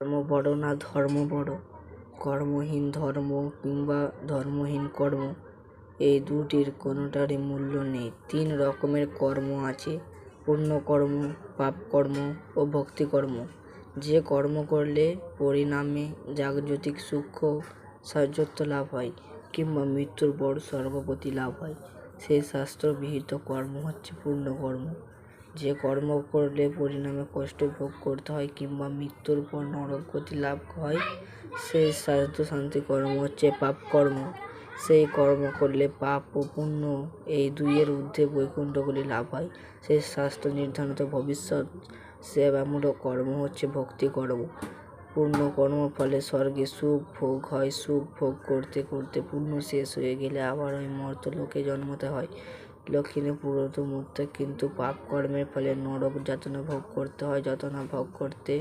কর্ম বড় না ধর্ম বড়? কর্মহীন ধর্ম কিংবা ধর্মহীন কর্ম? এই দুটির কোনোটারই মূল্য নেই। তিন রকমের কর্ম আছে। পুণ্যকর্ম, পাপকর্ম ও ভক্তিকর্ম। যে কর্ম করলে পরিণামে জাগতিক সুখ, সাহায্যত্ব লাভ হয় কিংবা মৃত্যুর পর স্বর্গগতি লাভ হয়। সেই শাস্ত্রবিহিত কর্ম হচ্ছে পুণ্যকর্ম। যে কর্ম করলে পরিণামে কষ্ট ভোগ করতে হয় কিংবা মৃত্যুর পর নরক গতি লাভ হয় সেই সাধু শান্তি কর্ম হচ্ছে পাপ কর্ম। সেই কর্ম করলে পাপ ও পুণ্য এই দুইয়ের ঊর্ধ্বে বৈকুণ্ঠগুলি লাভ হয়। সেই স্বাস্থ্য নির্ধারিত ভবিষ্যৎ সেবামূলক কর্ম হচ্ছে ভক্তি কর্ম। পূর্ণ কর্ম ফলে স্বর্গে সুখ ভোগ হয়। সুখ ভোগ করতে করতে পুণ্য শেষ হয়ে গেলে আবার ওই মর্তলোকে জন্মতে হয়। লক্ষ্মীনে পুরোত মুক্ত কিন্তু পাপ কর্মের ফলে নরক যাতনা ভোগ করতে হয়, যাতনা ভোগ করতে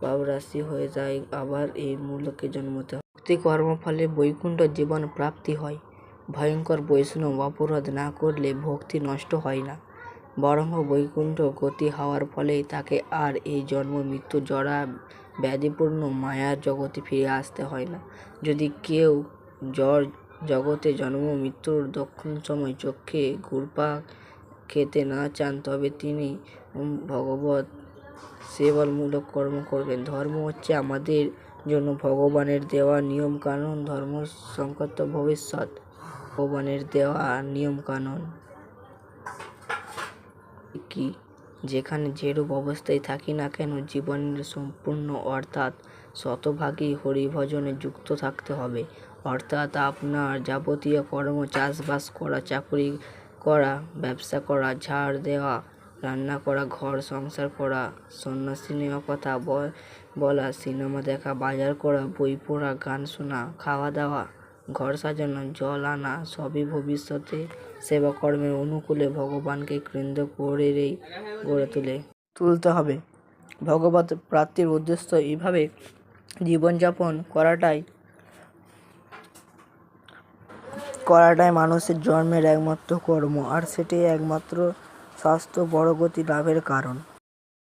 পাপ রাশি হয়ে যায়, আবার এই মূলকে জন্মতে হয়। ভক্তি কর্ম ফলে বৈকুণ্ঠ জীবন প্রাপ্তি হয়। ভয়ঙ্কর বৈষ্ণব অপরাধ না করলে ভক্তি নষ্ট হয় না। বরং বৈকুণ্ঠ গতি হওয়ার ফলেই তাকে আর এই জন্ম মৃত্যু জরা ব্যাধিপূর্ণ মায়ার জগতে ফিরে আসতে হয় না। যদি কেউ জড় জগতে জন্ম, মৃত্যুর দক্ষিণ সময় চোখে ঘুরপাক খেতে না চান তবে তিনি উম ভগবত সেবামূলক কর্ম করবেন। ধর্ম হচ্ছে আমাদের জন্য ভগবানের দেওয়া নিয়ম কানুন ধর্ম সংকট ভবিষ্যৎ, ভগবানের দেওয়া নিয়ম কানুন কি? যেখানে যেরূপ অবস্থায় থাকি না কেন জীবনের সম্পূর্ণ অর্থাৎ শতভাগই হরিভজনে যুক্ত থাকতে হবে। অর্থাৎ আপনার যাবতীয় কর্ম, চাষবাস করা, চাকরি করা, ব্যবসা করা, ঝাড় দেওয়া, রান্না করা, ঘর সংসার করা সন্ন্যাসী নেওয়া কথা বলা, সিনেমা দেখা, বাজার করা, বই পড়া, গান শোনা, খাওয়া দাওয়া, ঘর সাজানো, জল আনা, সবই ভবিষ্যতে সেবাকর্মের অনুকূলে ভগবানকে কেন্দ্র করেই গড়ে তুলে। তুলতে হবে। ভগবত প্রাপ্তির উদ্দেশ্য এইভাবে জীবনযাপন করাটাই করাটাই মানুষের জন্মের একমাত্র কর্ম আর সেটাই একমাত্র স্বাস্থ্য বড় গতি লাভের কারণ।